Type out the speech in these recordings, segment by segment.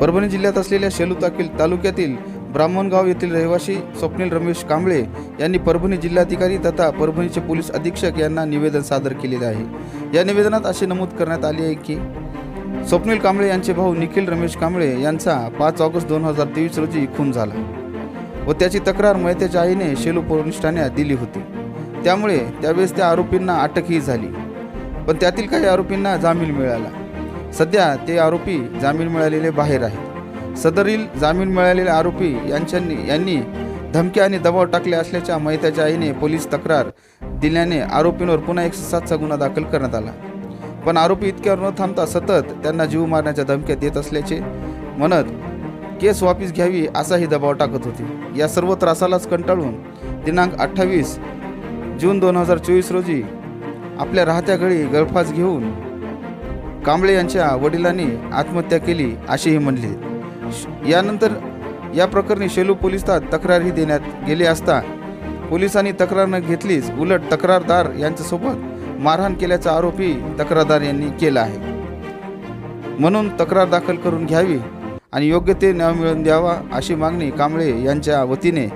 परभणी जिल्ह्यात असलेल्या शेलू ताकील तालुक्यातील ब्राह्मणगाव येथील रहिवासी स्वप्नील रमेश कांबळे यांनी परभणी जिल्हाधिकारी तथा परभणीचे पोलीस अधीक्षक यांना निवेदन सादर केलेले आहे. या निवेदनात असे नमूद करण्यात आले आहे की स्वप्नील कांबळे यांचे भाऊ निखिल रमेश कांबळे यांचा पाच ऑगस्ट दोन हजार तेवीस रोजी खून झाला व त्याची तक्रार मयतेच्या आईने शेलू पोलीस ठाण्यात दिली होती. त्यामुळे त्यावेळेस त्या आरोपींना अटकही झाली. पण त्यातील काही आरोपींना जामीन मिळाला. सध्या ते आरोपी जामीन मिळालेले बाहेर आहेत. सदरील जामीन मिळालेले आरोपी यांच्यानी यांनी धमक्या आणि दबाव टाकले असल्याच्या महिताच्या आईने पोलीस तक्रार दिल्याने आरोपींवर पुन्हा एकशे सातचा गुन्हा दाखल करण्यात आला. पण आरोपी इतक्यावर न थांबता सतत त्यांना जीव मारण्याच्या धमक्या देत असल्याचे म्हणत केस वापस घ्यावी असाही दबाव टाकत होते. या सर्व त्रासालाच कंटाळून दिनांक अठ्ठावीस जून दोन हजार चोवीस रोजी आपल्या राहत्या घरी गळफास घेऊन कांबळे यांच्या वडिलांनी आत्महत्या केली असेही म्हणले. श- यानंतर या प्रकरणी शेलू पोलिसात तक्रारही देण्यात गेली असता पोलिसांनी तक्रार न घेतलीच उलट तक्रारदार यांच्यासोबत मारहाण केल्याचा आरोपी तक्रारदार यांनी केला आहे. म्हणून तक्रार दाखल करून घ्यावी आणि योग्य ते न्याय मिळवून द्यावा अशी मागणी कांबळे यांच्या वतीने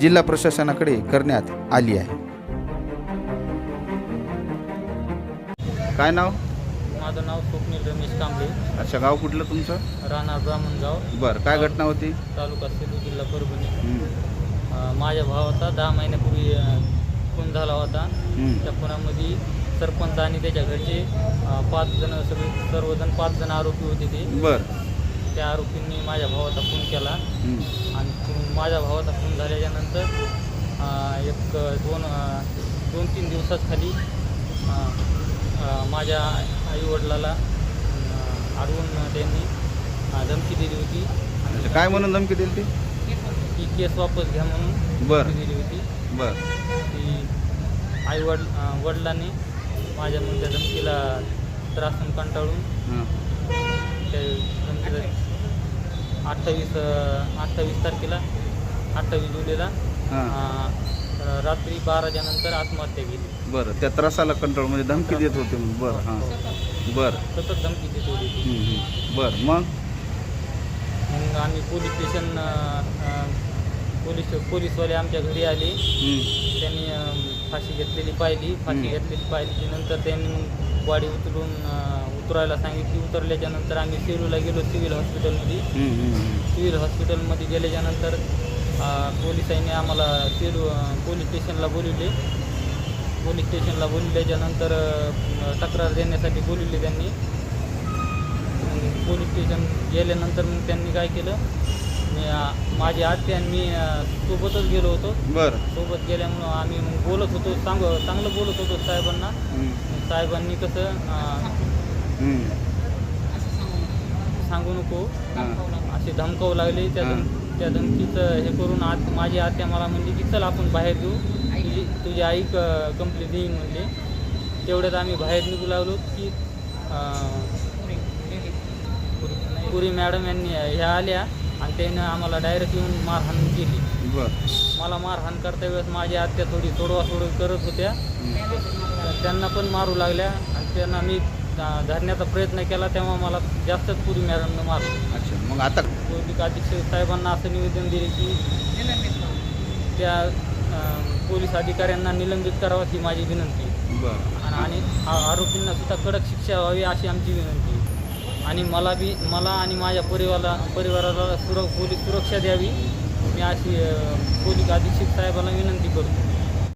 जिल्हा प्रशासनाकडे करण्यात आली आहे. काय नाव? माझं नाव स्वप्नील रमेश कांबळे. अच्छा गाव कुठलं तुमचं? राहणार ब्राह्मणगाव. बरं काय घटना होती? तालुका सेलू जिल्हा परभणी. हम्म, अं, माझ्या भावाचा दहा महिन्यापूर्वी अं, खून झाला होता. हम्म, त्या खुनामध्ये सरपंच आणि त्याच्या घरचे अं, पाच जण सगळे सर्वजण पाच जण आरोपी होते ते. बरं. त्या आरोपींनी माझ्या भावाचा खून केला. हम्म, आणि माझ्या भावाचा खून झाल्याच्यानंतर अं, एक दोन अं, दोन तीन दिवसात खाली अं, अं, माझ्या आईवडिलाला अडवून त्यांनी धमकी दिली होती. काय म्हणून धमकी दिली ती ती केस वापस घ्या म्हणून बरं. धमकी दिली होती. बरं. ती आई वड वडिलांनी माझ्या मुलच्या धमकीला त्रासून कंटाळून हां. त्या धमकीला अठ्ठावीस अठ्ठावीस तारखेला अठ्ठावीस जुलैला हां. रात्री बाराच्या नंतर आत्महत्या केली. बरं त्या त्रासाला कंट्रोल म्हणजे धमकी देत होते बरं हां. बरं. सतत धमकी देत होती ती. बरं मग? मग आम्ही पोलीस स्टेशन पोलीस पोलीसवाले आमच्या घरी आले. हम्म, त्यांनी अं, फाशी घेतलेली पाहिली. फाशी हम्म. घेतलेली पाहिली नंतर त्यांनी मग बॉडी उचलून अं, उतरायला सांगितली. उतरल्याच्या नंतर आम्ही सेलूला गेलो सिव्हिल हॉस्पिटलमध्ये. हम्म, हम्म, हम्म. सिव्हिल हॉस्पिटलमध्ये गेल्याच्यानंतर अं, पोलिसांनी आम्हाला सेलू अं, पोलीस स्टेशनला बोलवले. पोलीस स्टेशनला बोलवल्याच्या नंतर तक्रार देण्यासाठी बोलवले त्यांनी. पोलीस स्टेशन गेल्यानंतर मग त्यांनी काय केलं? मी माझी आत्या आणि मी सोबतच गेलो होतो. बरं. सोबत गेल्यामुळं आम्ही मग बोलत होतो सांग चांगलं बोलत होतो साहेबांना. साहेबांनी कसं अं. सांगू नको. असे धमकावू लागले. त्या धम त्या धमकीचं हे करून आत माझी आत्या मला म्हणली की चल आपण बाहेर देऊ तुझी आई क कंप्लीट देईन म्हणले. तेवढ्यात आम्ही बाहेर निघू लागलो की पुरी मॅडम यांनी ह्या आल्या आणि त्यानं आम्हाला डायरेक्ट येऊन मारहाण केली. बरं. मला मारहाण करता वेळेस माझी आत्या थोडी सोडवा सोडवी करत होत्या. त्यांना पण मारू लागल्या आणि त्यांना मी धरण्याचा प्रयत्न केला तेव्हा मला जास्तच पुरी मॅडमनं मारलं. अच्छा मग आता? पोलीस अधीक्षक साहेबांना असं निवेदन दिले की त्या पोलीस अधिकाऱ्यांना निलंबित करावं ही माझी विनंती. बरं. आणि- आरोपींना सुद्धा कडक शिक्षा व्हावी अशी आमची विनंती. आणि मला बी मला आणि माझ्या परिवाराला परिवाराला सुर पोलीस सुरक्षा द्यावी. मी अशी पोलीस अधीक्षक साहेबांना विनंती करतो.